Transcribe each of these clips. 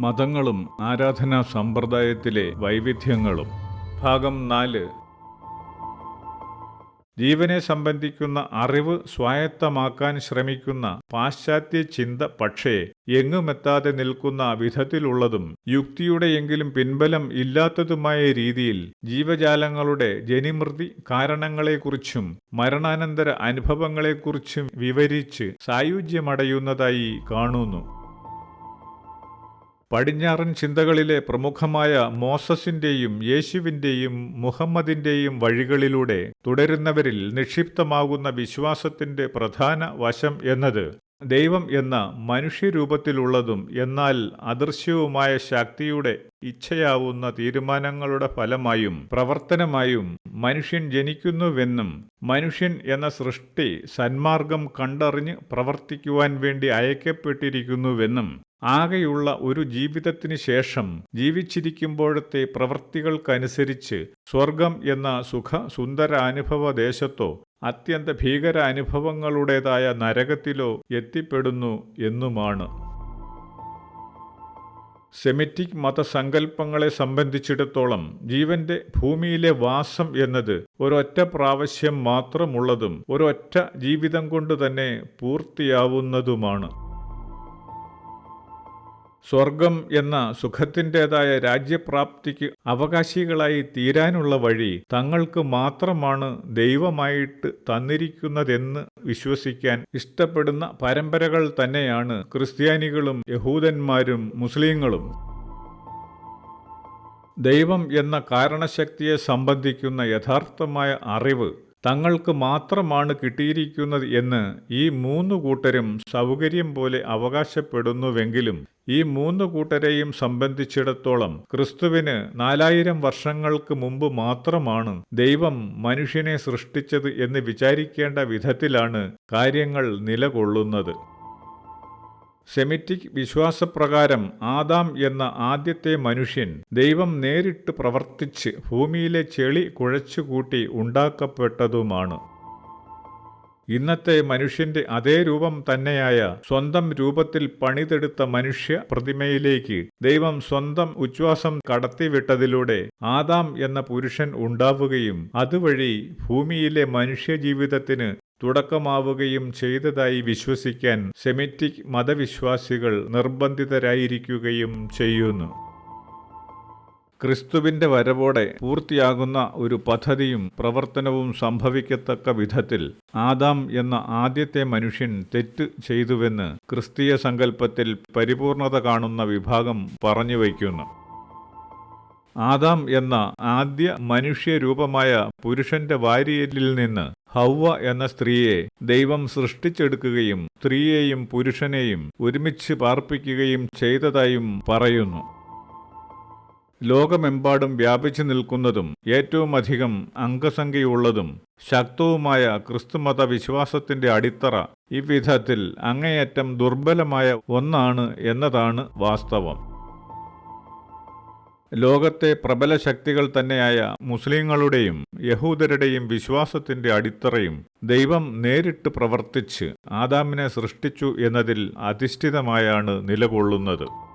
മതങ്ങളും ആരാധനാ സമ്പ്രദായത്തിലെ വൈവിധ്യങ്ങളും. ഭാഗം നാല്. ജീവനെ സംബന്ധിക്കുന്ന അറിവ് സ്വായത്തമാക്കാൻ ശ്രമിക്കുന്ന പാശ്ചാത്യ ചിന്ത പക്ഷേ എങ്ങുമെത്താതെ നിൽക്കുന്ന വിധത്തിലുള്ളതും യുക്തിയുടെയെങ്കിലും പിൻബലം ഇല്ലാത്തതുമായ രീതിയിൽ ജീവജാലങ്ങളുടെ ജനിമൃതി കാരണങ്ങളെക്കുറിച്ചും മരണാനന്തര അനുഭവങ്ങളെക്കുറിച്ചും വിവരിച്ച് സായുജ്യമടയുന്നതായി കാണുന്നു. പടിഞ്ഞാറൻ ചിന്തകളിലെ പ്രമുഖമായ മോസസിന്റെയും യേശുവിന്റെയും മുഹമ്മദിന്റെയും വഴികളിലൂടെ തുടരുന്നവരിൽ നിക്ഷിപ്തമാകുന്ന വിശ്വാസത്തിന്റെ പ്രധാന വശം എന്നത് ദൈവം എന്ന മനുഷ്യരൂപത്തിലുള്ളതും എന്നാൽ അദൃശ്യവുമായ ശക്തിയുടെ ഇച്ഛയാവുന്ന തീരുമാനങ്ങളുടെ ഫലമായും പ്രവർത്തനമായും മനുഷ്യൻ ജനിക്കുന്നുവെന്നും മനുഷ്യൻ എന്ന സൃഷ്ടി സന്മാർഗം കണ്ടറിഞ്ഞ് പ്രവർത്തിക്കുവാൻ വേണ്ടി അയക്കപ്പെട്ടിരിക്കുന്നുവെന്നും ആകെയുള്ള ഒരു ജീവിതത്തിന് ശേഷം ജീവിച്ചിരിക്കുമ്പോഴത്തെ പ്രവൃത്തികൾക്കനുസരിച്ച് സ്വർഗം എന്ന സുഖ സുന്ദരാനുഭവ ദേശത്തോ അത്യന്ത ഭീകര അനുഭവങ്ങളുടേതായ നരകത്തിലോ എത്തിപ്പെടുന്നു എന്നുമാണ്. സെമിറ്റിക് മതസങ്കല്പങ്ങളെ സംബന്ധിച്ചിടത്തോളം ജീവന്റെ ഭൂമിയിലെ വാസം എന്നത് ഒരൊറ്റ പ്രാവശ്യം മാത്രമുള്ളതും ഒരൊറ്റ ജീവിതം കൊണ്ട് തന്നെ പൂർത്തിയാവുന്നതുമാണ്. സ്വർഗം എന്ന സുഖത്തിന്റെതായ രാജ്യപ്രാപ്തിക്ക് അവകാശികളായി തീരാനുള്ള വഴി തങ്ങൾക്ക് മാത്രമാണ് ദൈവമായിട്ട് തന്നിരിക്കുന്നതെന്ന് വിശ്വസിക്കാൻ ഇഷ്ടപ്പെടുന്ന പരമ്പരകൾ തന്നെയാണ് ക്രിസ്ത്യാനികളും യഹൂദന്മാരും മുസ്ലിങ്ങളും. ദൈവം എന്ന കാരണശക്തിയെ സംബന്ധിക്കുന്ന യഥാർത്ഥമായ അറിവ് തങ്ങൾക്ക് മാത്രമാണ് കിട്ടിയിരിക്കുന്നത് എന്ന് ഈ മൂന്ന് കൂട്ടരും സൗകര്യം പോലെ അവകാശപ്പെടുന്നുവെങ്കിലും ഈ മൂന്ന് കൂട്ടരെയും സംബന്ധിച്ചിടത്തോളം ക്രിസ്തുവിന് നാലായിരം വർഷങ്ങൾക്ക് മുമ്പ് മാത്രമാണ് ദൈവം മനുഷ്യനെ സൃഷ്ടിച്ചത് എന്ന് വിചാരിക്കേണ്ട വിധത്തിലാണ് കാര്യങ്ങൾ നിലകൊള്ളുന്നത്. സെമിറ്റിക് വിശ്വാസപ്രകാരം ആദാം എന്ന ആദ്യത്തെ മനുഷ്യൻ ദൈവം നേരിട്ട് പ്രവർത്തിച്ച് ഭൂമിയിലെ ചെളി കുഴച്ചുകൂട്ടി ഉണ്ടാക്കപ്പെട്ടതുമാണ്. ഇന്നത്തെ മനുഷ്യന്റെ അതേ രൂപം തന്നെയായ സ്വന്തം രൂപത്തിൽ പണിതെടുത്ത മനുഷ്യ പ്രതിമയിലേക്ക് ദൈവം സ്വന്തം ഉച്ഛ്വാസം കടത്തിവിട്ടതിലൂടെ ആദാം എന്ന പുരുഷൻ ഉണ്ടാവുകയും അതുവഴി ഭൂമിയിലെ മനുഷ്യജീവിതത്തിന് തുടക്കമാവുകയും ചെയ്തതായി വിശ്വസിക്കാൻ സെമിറ്റിക് മതവിശ്വാസികൾ നിർബന്ധിതരായിരിക്കുകയും ചെയ്യുന്നു. ക്രിസ്തുവിന്റെ വരവോടെ പൂർത്തിയാകുന്ന ഒരു പദ്ധതിയും പ്രവർത്തനവും സംഭവിക്കത്തക്ക വിധത്തിൽ ആദാം എന്ന ആദ്യത്തെ മനുഷ്യൻ തെറ്റ് ചെയ്തുവെന്ന് ക്രിസ്തീയ സങ്കല്പത്തിൽ പരിപൂർണത കാണുന്ന വിഭാഗം പറഞ്ഞു വയ്ക്കുന്നു ആദാം എന്ന ആദ്യ മനുഷ്യരൂപമായ പുരുഷന്റെ വാരിയലിൽ നിന്ന് ഹൗവ എന്ന സ്ത്രീയെ ദൈവം സൃഷ്ടിച്ചെടുക്കുകയും സ്ത്രീയെയും പുരുഷനെയും ഒരുമിച്ച് പാർപ്പിക്കുകയും ചെയ്തതായും പറയുന്നു. ലോകമെമ്പാടും വ്യാപിച്ചു നിൽക്കുന്നതും ഏറ്റവുമധികം അംഗസംഖ്യയുള്ളതും ശക്തവുമായ ക്രിസ്തുമത വിശ്വാസത്തിന്റെ അടിത്തറ ഇവിധത്തിൽ അങ്ങേയറ്റം ദുർബലമായ ഒന്നാണ് എന്നതാണ് വാസ്തവം. ലോകത്തെ പ്രബല ശക്തികൾ തന്നെയായ മുസ്ലിങ്ങളുടെയും യഹൂദരുടെയും വിശ്വാസത്തിന്റെ അടിത്തറയും ദൈവം നേരിട്ട് പ്രവർത്തിച്ച് ആദാമിനെ സൃഷ്ടിച്ചു എന്നതിൽ അധിഷ്ഠിതമായാണ് നിലകൊള്ളുന്നത്.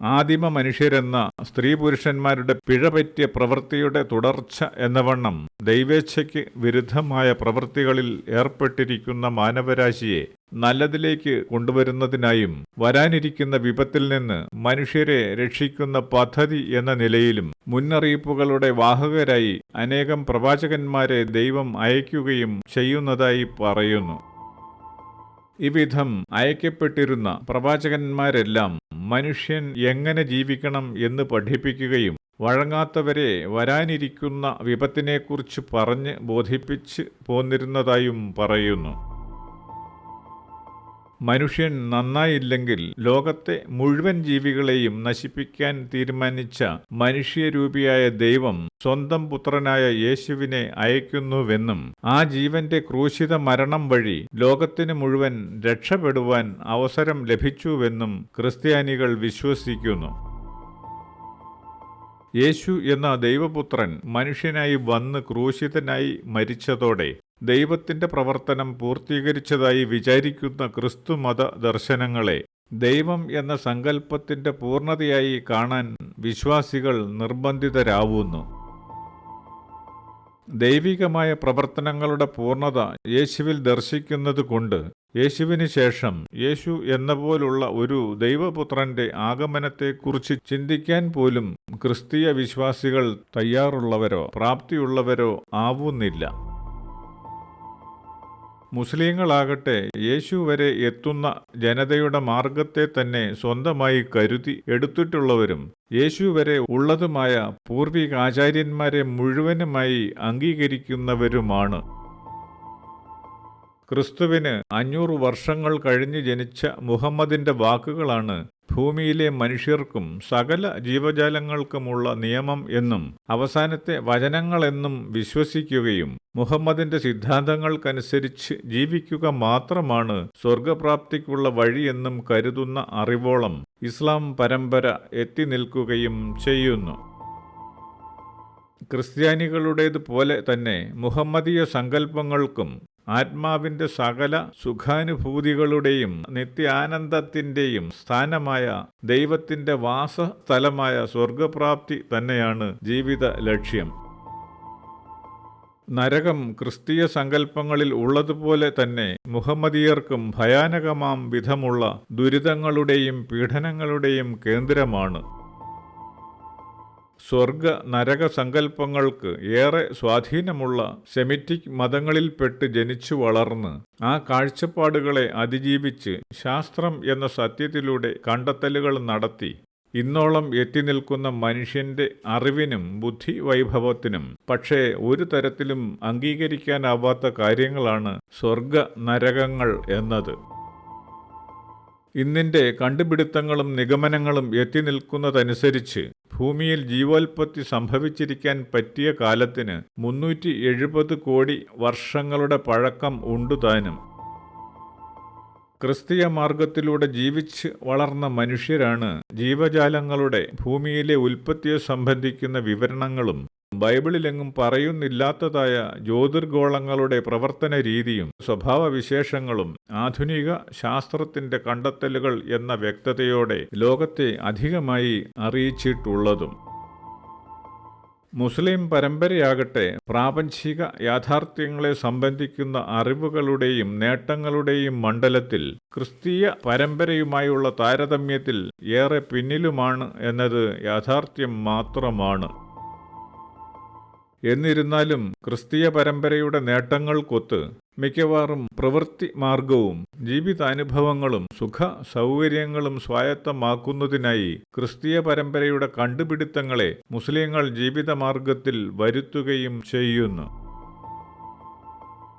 ആദിമ മനുഷ്യരെന്ന സ്ത്രീ പുരുഷന്മാരുടെ പിഴപറ്റിയ പ്രവൃത്തിയുടെ തുടർച്ച എന്നവണ്ണം ദൈവേച്ഛയ്ക്ക് വിരുദ്ധമായ പ്രവൃത്തികളിൽ ഏർപ്പെട്ടിരിക്കുന്ന മാനവരാശിയെ നല്ലതിലേക്ക് കൊണ്ടുവരുന്നതിനായും വരാനിരിക്കുന്ന വിപത്തിൽ നിന്ന് മനുഷ്യരെ രക്ഷിക്കുന്ന പദ്ധതി എന്ന നിലയിലും മുന്നറിയിപ്പുകളുടെ വാഹകരായി അനേകം പ്രവാചകന്മാരെ ദൈവം അയക്കുകയും ചെയ്യുന്നതായി പറയുന്നു. ഇവിധം അയക്കപ്പെട്ടിരുന്ന പ്രവാചകന്മാരെല്ലാം മനുഷ്യൻ എങ്ങനെ ജീവിക്കണം എന്ന് പഠിപ്പിക്കുകയും വഴങ്ങാത്തവരെ വരാനിരിക്കുന്ന വിപത്തിനെക്കുറിച്ച് പറഞ്ഞ് ബോധിപ്പിച്ച് പോന്നിരുന്നതായും പറയുന്നു. മനുഷ്യൻ നന്നായില്ലെങ്കിൽ ലോകത്തെ മുഴുവൻ ജീവികളെയും നശിപ്പിക്കാൻ തീരുമാനിച്ച മനുഷ്യരൂപിയായ ദൈവം സ്വന്തം പുത്രനായ യേശുവിനെ അയക്കുന്നുവെന്നും ആ ജീവന്റെ ക്രൂശിത മരണം വഴി ലോകത്തിന് മുഴുവൻ രക്ഷപ്പെടുവാൻ അവസരം ലഭിച്ചുവെന്നും ക്രിസ്ത്യാനികൾ വിശ്വസിക്കുന്നു. യേശു എന്ന ദൈവപുത്രൻ മനുഷ്യനായി വന്ന് ക്രൂശിതനായി മരിച്ചതോടെ ദൈവത്തിന്റെ പ്രവർത്തനം പൂർത്തീകരിച്ചതായി വിചാരിക്കുന്ന ക്രിസ്തുമത ദർശനങ്ങളെ ദൈവം എന്ന സങ്കല്പത്തിന്റെ പൂർണതയായി കാണാൻ വിശ്വാസികൾ നിർബന്ധിതരാവുന്നു. ദൈവികമായ പ്രവർത്തനങ്ങളുടെ പൂർണത യേശുവിൽ ദർശിക്കുന്നത് കൊണ്ട് യേശുവിന് ശേഷം യേശു എന്ന പോലുള്ള ഒരു ദൈവപുത്രന്റെ ആഗമനത്തെക്കുറിച്ച് ചിന്തിക്കാൻ പോലും ക്രിസ്തീയ വിശ്വാസികൾ തയ്യാറുള്ളവരോ പ്രാപ്തിയുള്ളവരോ ആവുന്നില്ല. മുസ്ലിങ്ങളാകട്ടെ യേശു വരെ എത്തുന്ന ജനതയുടെ മാർഗത്തെ തന്നെ സ്വന്തമായി കരുതി എടുത്തിട്ടുള്ളവരും യേശു വരെ ഉള്ളതുമായ പൂർവികാചാര്യന്മാരെ മുഴുവനുമായി അംഗീകരിക്കുന്നവരുമാണ്. ക്രിസ്തുവിന് അഞ്ഞൂറ് വർഷങ്ങൾ കഴിഞ്ഞ് ജനിച്ച മുഹമ്മദിന്റെ വാക്കുകളാണ് ഭൂമിയിലെ മനുഷ്യർക്കും സകല ജീവജാലങ്ങൾക്കുമുള്ള നിയമം എന്നും അവസാനത്തെ വചനങ്ങളെന്നും വിശ്വസിക്കുകയും മുഹമ്മദിന്റെ സിദ്ധാന്തങ്ങൾക്കനുസരിച്ച് ജീവിക്കുക മാത്രമാണ് സ്വർഗപ്രാപ്തിക്കുള്ള വഴിയെന്നും കരുതുന്ന അറിവോളം ഇസ്ലാം പരമ്പര എത്തി നിൽക്കുകയും ചെയ്യുന്നു. ക്രിസ്ത്യാനികളുടേതുപോലെ തന്നെ മുഹമ്മദീയ സങ്കല്പങ്ങൾക്കും ആത്മാവിന്റെ സകല സുഖാനുഭൂതികളുടെയും നിത്യാനന്ദത്തിന്റെയും സ്ഥാനമായ ദൈവത്തിന്റെ വാസസ്ഥലമായ സ്വർഗപ്രാപ്തി തന്നെയാണ് ജീവിത ലക്ഷ്യം നരകം ക്രിസ്തീയ സങ്കല്പങ്ങളിൽ ഉള്ളതുപോലെ തന്നെ മുഹമ്മദീയർക്കും ഭയാനകമാം വിധമുള്ള ദുരിതങ്ങളുടെയും പീഡനങ്ങളുടെയും കേന്ദ്രമാണ്. സ്വർഗ നരക സങ്കല്പങ്ങൾക്ക് ഏറെ സ്വാധീനമുള്ള സെമിറ്റിക് മതങ്ങളിൽപ്പെട്ട് ജനിച്ചു വളർന്ന് ആ കാഴ്ചപ്പാടുകളെ അതിജീവിച്ച് ശാസ്ത്രം എന്ന സത്യത്തിലൂടെ കണ്ടെത്തലുകൾ നടത്തി. ഇന്നോളം എത്തി നിൽക്കുന്ന മനുഷ്യന്റെ അറിവിനും ബുദ്ധി വൈഭവത്തിനും പക്ഷേ ഒരു തരത്തിലും അംഗീകരിക്കാനാവാത്ത കാര്യങ്ങളാണ് സ്വർഗ നരകങ്ങൾ എന്നത്. ഇന്നിന്റെ കണ്ടുപിടുത്തങ്ങളും നിഗമനങ്ങളും എത്തി നിൽക്കുന്നതനുസരിച്ച് ഭൂമിയിൽ ജീവോൽപത്തി സംഭവിച്ചിരിക്കാൻ പറ്റിയ കാലത്തിന് മുന്നൂറ്റി എഴുപത് കോടി വർഷങ്ങളുടെ പഴക്കം ഉണ്ടുതാനും ക്രിസ്തീയ മാർഗത്തിലൂടെ ജീവിച്ച് വളർന്ന മനുഷ്യരാണ് ജീവജാലങ്ങളുടെ ഭൂമിയിലെ ഉൽപ്പത്തിയെ സംബന്ധിക്കുന്ന വിവരണങ്ങളും ബൈബിളിലെങ്ങും പറയുന്നില്ലാത്തതായ ജ്യോതിർഗോളങ്ങളുടെ പ്രവർത്തന രീതിയും സ്വഭാവവിശേഷങ്ങളും ആധുനിക ശാസ്ത്രത്തിന്റെ കണ്ടെത്തലുകൾ എന്ന വ്യക്തതയോടെ ലോകത്തെ അധികമായി അറിയിച്ചിട്ടുള്ളതും. മുസ്ലിം പരമ്പരയാകട്ടെ പ്രാപഞ്ചിക യാഥാർത്ഥ്യങ്ങളെ സംബന്ധിക്കുന്ന അറിവുകളുടെയും നേട്ടങ്ങളുടെയും മണ്ഡലത്തിൽ ക്രിസ്തീയ പരമ്പരയുമായുള്ള താരതമ്യത്തിൽ ഏറെ പിന്നിലുമാണ് എന്നത് യാഥാർത്ഥ്യം മാത്രമാണ്. എന്നിരുന്നാലും ക്രിസ്തീയ പരമ്പരയുടെ നേട്ടങ്ങൾക്കൊത്ത് മിക്കവാറും പ്രവൃത്തി മാർഗവും ജീവിതാനുഭവങ്ങളും സുഖ സൗകര്യങ്ങളും സ്വായത്തമാക്കുന്നതിനായി ക്രിസ്തീയ പരമ്പരയുടെ കണ്ടുപിടുത്തങ്ങളെ മുസ്ലിങ്ങൾ ജീവിതമാർഗത്തിൽ വരുത്തുകയും ചെയ്യുന്നു.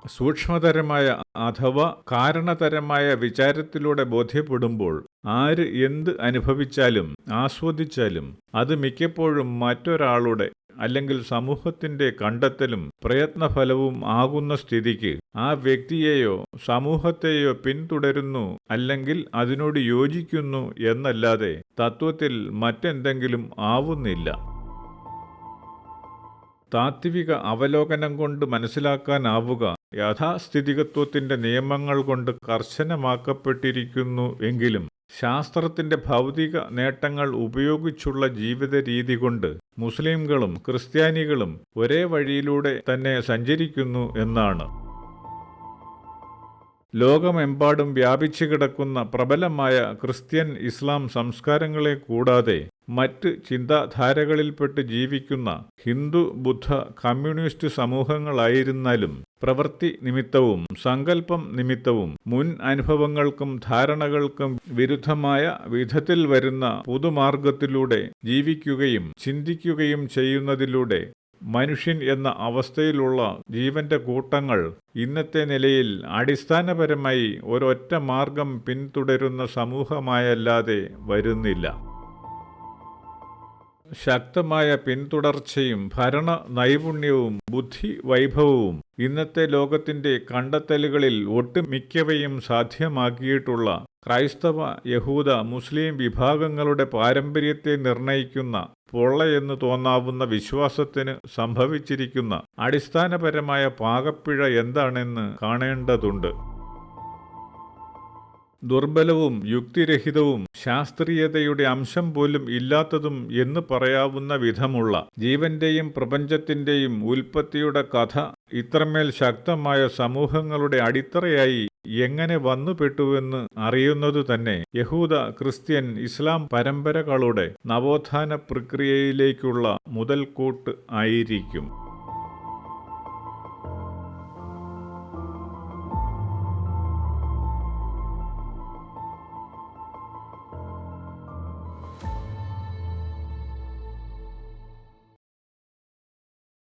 സൂക്ഷ്മതരമായ അഥവാ കാരണതരമായ വിചാരത്തിലൂടെ ബോധ്യപ്പെടുമ്പോൾ ആര് എന്ത് അനുഭവിച്ചാലും ആസ്വദിച്ചാലും അത് മിക്കപ്പോഴും മറ്റൊരാളുടെ അല്ലെങ്കിൽ സമൂഹത്തിന്റെ കണ്ടെത്തലും പ്രയത്നഫലവും ആകുന്ന സ്ഥിതിക്ക് ആ വ്യക്തിയെയോ സമൂഹത്തെയോ പിന്തുടരുന്നു അല്ലെങ്കിൽ അതിനോട് യോജിക്കുന്നു എന്നല്ലാതെ തത്വത്തിൽ മറ്റെന്തെങ്കിലും ആവുന്നില്ല. താത്വിക അവലോകനം കൊണ്ട് മനസ്സിലാക്കാനാവുക യഥാസ്ഥിതികത്വത്തിന്റെ നിയമങ്ങൾ കൊണ്ട് കർശനമാക്കപ്പെട്ടിരിക്കുന്നു എങ്കിലും ശാസ്ത്രത്തിന്റെ ഭൗതിക നേട്ടങ്ങൾ ഉപയോഗിച്ചുള്ള ജീവിത രീതി കൊണ്ട് മുസ്ലിംകളും ക്രിസ്ത്യാനികളും ഒരേ വഴിയിലൂടെ തന്നെ സഞ്ചരിക്കുന്നു എന്നാണ്. ലോകമെമ്പാടും വ്യാപിച്ചു കിടക്കുന്ന പ്രബലമായ ക്രിസ്ത്യൻ ഇസ്ലാം സംസ്കാരങ്ങളെ കൂടാതെ മറ്റ് ചിന്താധാരകളിൽപ്പെട്ട് ജീവിക്കുന്ന ഹിന്ദു ബുദ്ധ കമ്മ്യൂണിസ്റ്റ് സമൂഹങ്ങളായിരുന്നാലും പ്രവൃത്തി നിമിത്തവും സങ്കല്പം നിമിത്തവും മുൻ അനുഭവങ്ങൾക്കും ധാരണകൾക്കും വിരുദ്ധമായ വിധത്തിൽ വരുന്ന പുതുമാർഗത്തിലൂടെ ജീവിക്കുകയും ചിന്തിക്കുകയും ചെയ്യുന്നതിലൂടെ മനുഷ്യൻ എന്ന അവസ്ഥയിലുള്ള ജീവന്റെ കൂട്ടങ്ങൾ ഇന്നത്തെ നിലയിൽ അടിസ്ഥാനപരമായി ഒരൊറ്റ മാർഗം പിന്തുടരുന്ന സമൂഹമായല്ലാതെ വരുന്നില്ല. ശക്തമായ പിന്തുടർച്ചയും ഭരണ നൈപുണ്യവും ബുദ്ധി വൈഭവവും ഇന്നത്തെ ലോകത്തിന്റെ കണ്ടെത്തലുകളിൽ ഒട്ടുമിക്കവയും സാധ്യമാക്കിയിട്ടുള്ള ക്രൈസ്തവ യഹൂദ മുസ്ലിം വിഭാഗങ്ങളുടെ പാരമ്പര്യത്തെ നിർണയിക്കുന്ന പൊള്ളയെന്ന് തോന്നാവുന്ന വിശ്വാസത്തിന് സംഭവിച്ചിരിക്കുന്ന അടിസ്ഥാനപരമായ പാകപ്പിഴ എന്താണെന്ന് കാണേണ്ടതുണ്ട്. ദുർബലവും യുക്തിരഹിതവും ശാസ്ത്രീയതയുടെ അംശം പോലും ഇല്ലാത്തതും എന്ന് പറയാവുന്ന വിധമുള്ള ജീവന്റെയും പ്രപഞ്ചത്തിന്റെയും ഉൽപ്പത്തിയുടെ കഥ ഇത്രമേൽ ശക്തമായ സമൂഹങ്ങളുടെ അടിത്തറയായി എങ്ങനെ വന്നുപെട്ടുവെന്ന് അറിയുന്നതു തന്നെ യഹൂദ ക്രിസ്ത്യൻ ഇസ്ലാം പരമ്പരകളുടെ നവോത്ഥാന പ്രക്രിയയിലേക്കുള്ള മുതൽക്കൂട്ട് ആയിരിക്കും.